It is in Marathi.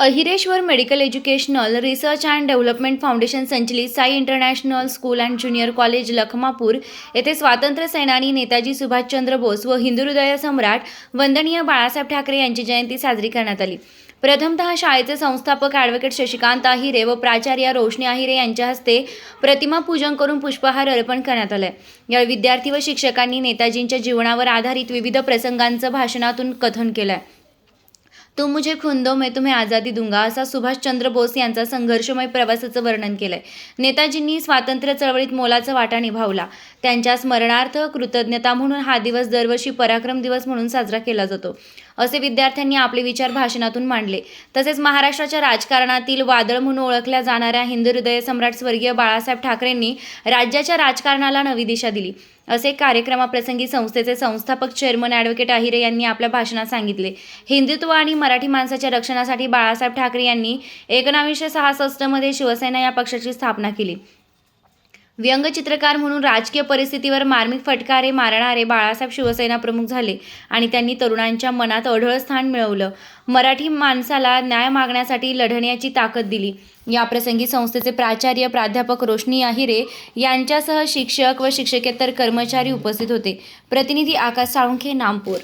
Ahireshwar medical educational research and development foundation संचलित Sai international school and junior college Lakhmapur येथे स्वातंत्र्य सेनानी नेताजी सुभाषचंद्र बोस व हिंदू हृदय सम्राट वंदनीय बाळासाहेब ठाकरे यांची जयंती साजरी करण्यात आली. प्रथमतः शाळेचे संस्थापक ॲडव्होकेट शशिकांत आहिरे व प्राचार्य रोशनी आहिरे यांच्या हस्ते प्रतिमा पूजन करून पुष्पहार अर्पण करण्यात आले या विद्यार्थी व शिक्षकांनी नेताजींच्या जीवनावर आधारित विविध प्रसंगांचं भाषणातून कथन केलं आहे तुम मुझे खुंदो मैं तुम्हें आझादी दूंगा असा सुभाषचंद्र बोस यांचा संघर्षमय प्रवासाचं वर्णन केलंय. नेताजींनी स्वातंत्र्य चळवळीत मोलाचा वाटा निभावला. त्यांच्या स्मरणार्थ कृतज्ञता म्हणून हा दिवस दरवर्षी पराक्रम दिवस म्हणून साजरा केला जातो. असे विद्यार्थ्यांनी आपले विचार भाषणातून मांडले. तसेच महाराष्ट्राच्या राजकारणातील वादळ म्हणून ओळखल्या जाणाऱ्या हिंदू हृदय सम्राट स्वर्गीय बाळासाहेब ठाकरेंनी राज्याच्या राजकारणाला नवी दिशा दिली. असे कार्यक्रमाप्रसंगी संस्थेचे संस्थापक चेअरमन ॲडव्होकेट आहिरे यांनी आपल्या भाषणात सांगितले. हिंदुत्व आणि मराठी माणसाच्या रक्षणासाठी बाळासाहेब ठाकरे यांनी एकोणावीसशे सहासष्टमध्ये शिवसेना या पक्षाची स्थापना केली. व्यंगचित्रकार म्हणून राजकीय परिस्थितीवर मार्मिक फटकारे मारणारे बाळासाहेब शिवसेना प्रमुख झाले आणि त्यांनी तरुणांच्या मनात अढळ स्थान मिळवलं. मराठी माणसाला न्याय मागण्यासाठी लढण्याची ताकद दिली. याप्रसंगी संस्थेचे प्राचार्य प्राध्यापक रोशनी आहिरे यांच्यासह शिक्षक व शिक्षकेतर कर्मचारी उपस्थित होते. प्रतिनिधी आकाश साळुंखे नामपूर.